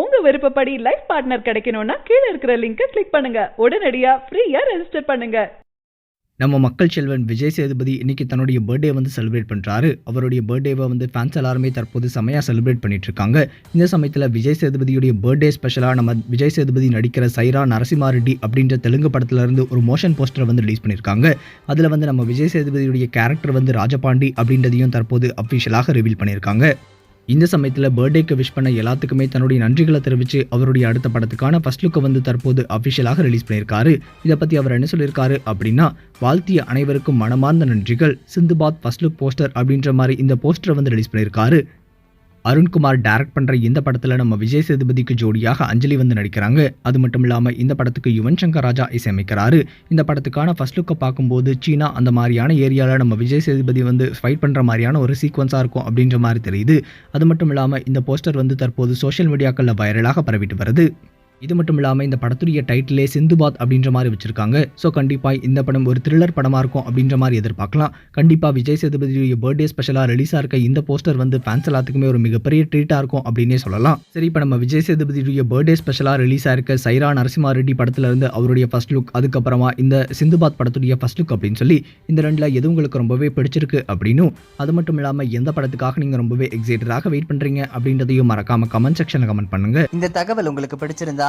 உங்க விருப்பப்படி life partner கிடைக்கணும்னா கீழே இருக்கிற லிங்கை கிளிக் பண்ணுங்க. உடனடியா ஃப்ரீயா ரெஜிஸ்டர் பண்ணுங்க. நம்ம மக்கள் செல்வன் விஜய் சேதுபதி இன்னைக்கு தன்னுடைய பர்த்டே வந்து செலிப்ரேட் பண்ணுறாரு அவருடைய பர்த்டேவை வந்து ஃபேன்ஸ் எல்லாருமே தற்போது செமையாக செலிப்ரேட் பண்ணிட்டு இருக்காங்க. இந்த சமயத்தில் விஜய் சேதுபதியுடைய பர்த்டே ஸ்பெஷலாக நம்ம விஜய் சேதுபதி நடிக்கிற சைரா நரசிம்மா ரெட்டி அப்படின்ற தெலுங்கு படத்துலேருந்து ஒரு மோஷன் போஸ்டரை வந்து ரிலீஸ் பண்ணியிருக்காங்க அதில் வந்து நம்ம விஜய் சேதுபதியுடைய கேரக்டர் வந்து ராஜபாண்டி அப்படின்றதையும் தற்போது அஃபிஷியலாக ரிவீல் பண்ணியிருக்காங்க இந்த சமயத்தில் பர்த்டேக்கு விஷ் பண்ண எல்லாத்துக்குமே தன்னுடைய நன்றிகளை தெரிவித்து அவருடைய அடுத்த படத்துக்கான ஃபர்ஸ்ட் லுக்கை வந்து தற்போது அஃபிஷியலாக ரிலீஸ் பண்ணியிருக்காரு. இதை பற்றி அவர் என்ன சொல்லியிருக்காரு அப்படின்னா வாழ்த்திய அனைவருக்கும் மனமார்ந்த நன்றிகள். சிந்துபாத் ஃபர்ஸ்ட் லுக் போஸ்டர் அப்படின்ற மாதிரி இந்த போஸ்டரை வந்து ரிலீஸ் பண்ணியிருக்காரு. அருண்குமார் டைரக்ட் பண்ணுற இந்த படத்தில் நம்ம விஜய் சேதுபதிக்கு ஜோடியாக அஞ்சலி வந்து நடிக்கிறாங்க. அது மட்டும் இல்லாமல் இந்த படத்துக்கு யுவன் சங்கர் ராஜா இசையமைக்கிறாரு. இந்த படத்துக்கான ஃபர்ஸ்ட் லுக்கை பார்க்கும்போது சீனா அந்த மாதிரியான ஏரியாவில் நம்ம விஜய் சேதுபதி வந்து ஃபைட் பண்ணுற மாதிரியான ஒரு சீக்வன்ஸாக இருக்கும் அப்படின்ற மாதிரி தெரியுது. அது மட்டும் இல்லாமல் இந்த போஸ்டர் வந்து தற்போது சோஷியல் மீடியாக்களில் வைரலாக பரவிட்டு வருது. இது மட்டும் இல்லாமல் இந்த படத்துடைய டைட்டிலே சிந்துபாத் அப்படின்ற மாதிரி வச்சிருக்காங்க. ஸோ கண்டிப்பாக இந்த படம் ஒரு த்ரில்லர் படமாக இருக்கும் அப்படின்ற மாதிரி எதிர்பார்க்கலாம். கண்டிப்பாக விஜய் சேதுபதியுடைய பர்த்டே ஸ்பெஷலாக ரிலீஸாக இருக்க இந்த போஸ்டர் வந்து ஃபேன்ஸ் எல்லாத்துக்குமே ஒரு மிகப்பெரிய ட்ரீட்டாக இருக்கும் அப்படின்னே சொல்லலாம். சரி இப்போ நம்ம விஜய் சேதுபதியுடைய பர்த்டே ஸ்பெஷலாக ரிலீஸாக இருக்க சைரா நரசிம்மா ரெட்டி படத்துலேருந்து அவருடைய ஃபர்ஸ்ட் லுக் அதுக்கப்புறமா இந்த சிந்துபாத் படத்துடைய ஃபர்ஸ்ட் லுக் அப்படின்னு சொல்லி இந்த ரெண்டில் எது உங்களுக்கு ரொம்பவே பிடிச்சிருக்கு அப்படின்னும் அது மட்டும் இல்லாமல் எந்த படத்துக்காக நீங்கள் ரொம்பவே எக்ஸைட்டடாக வெயிட் பண்ணுறீங்க அப்படின்றதையும் மறக்காம கமெண்ட் செக்ஷனில் கமெண்ட் பண்ணுங்க. இந்த தகவல் உங்களுக்கு பிடிச்சிருந்தா